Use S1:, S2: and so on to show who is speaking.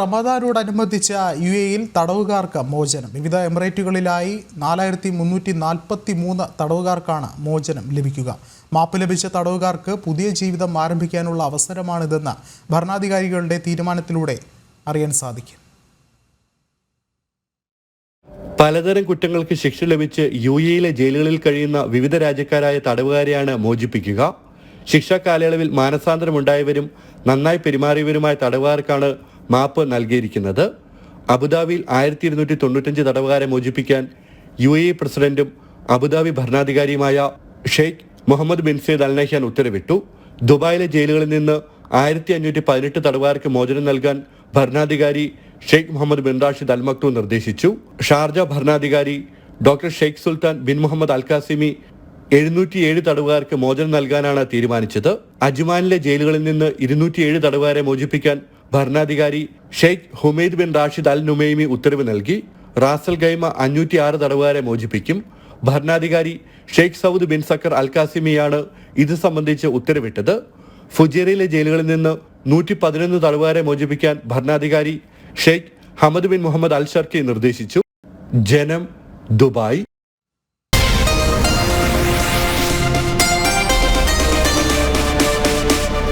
S1: റമദാനോടനുബന്ധിച്ച U എയിൽ തടവുകാർക്ക് മോചനം. വിവിധ എമിറേറ്റുകളിലായി നാലായിരത്തി മുന്നൂറ്റി നാൽപ്പത്തി മൂന്ന് തടവുകാർക്കാണ് മോചനം ലഭിക്കുക. മാപ്പ് ലഭിച്ച തടവുകാർക്ക് പുതിയ ജീവിതം ആരംഭിക്കാനുള്ള അവസരമാണിതെന്ന് ഭരണാധികാരികളുടെ തീരുമാനത്തിലൂടെ അറിയാൻ സാധിക്കും.
S2: പലതരം കുറ്റങ്ങൾക്ക് ശിക്ഷ ലഭിച്ച് യു എയിലെ ജയിലുകളിൽ കഴിയുന്ന വിവിധ രാജ്യക്കാരായ തടവുകാരെയാണ് മോചിപ്പിക്കുക. ശിക്ഷാ കാലയളവിൽ മാനസാന്തരമുണ്ടായവരും നന്നായി പെരുമാറിയവരുമായ തടവുകാർക്കാണ് മാപ്പ് നൽകിയിരിക്കുന്നത്. അബുദാബിയിൽ ആയിരത്തി ഇരുന്നൂറ്റി തൊണ്ണൂറ്റഞ്ച് തടവുകാരെ മോചിപ്പിക്കാൻ യു എ പ്രസിഡന്റും Abu Dhabi ഭരണാധികാരിയുമായ Sheikh Mohammed bin Zayed Al Nahyan ഉത്തരവിട്ടു. ദുബായിലെ ജയിലുകളിൽ നിന്ന് ആയിരത്തി അഞ്ഞൂറ്റി പതിനെട്ട് തടവുകാർക്ക് മോചനം നൽകാൻ ഭരണാധികാരി Sheikh Mohammed bin Rashid Al Maktoum നിർദ്ദേശിച്ചു. ഷാർജ ഭരണാധികാരി doctor Sheikh Sultan bin Muhammad Al Qasimi എഴുന്നൂറ്റിയേഴ് തടവുകാർക്ക് മോചനം നൽകാനാണ് തീരുമാനിച്ചത്. അജ്മാനിലെ ജയിലുകളിൽ നിന്ന് ഇരുന്നൂറ്റിയേഴ് തടവുകാരെ മോചിപ്പിക്കാൻ ഭരണാധികാരി Sheikh Humaid bin Rashid Al Nuaimi ഉത്തരവ് നൽകി. റാസൽ ഗൈമ അഞ്ഞൂറ്റി ആറ് തടവുകാരെ മോചിപ്പിക്കും. ഭരണാധികാരി Sheikh Saud bin Saqr Al കാസിമിയാണ് ഇത് സംബന്ധിച്ച് ഉത്തരവിട്ടത്. ഫുജേറയിലെ ജയിലുകളിൽ നിന്ന് നൂറ്റി പതിനൊന്ന് തടവുകാരെ മോചിപ്പിക്കാൻ ഭരണാധികാരി Sheikh Hamad bin Mohammed Al Sharqi നിർദ്ദേശിച്ചു. ജനം ദുബായ്.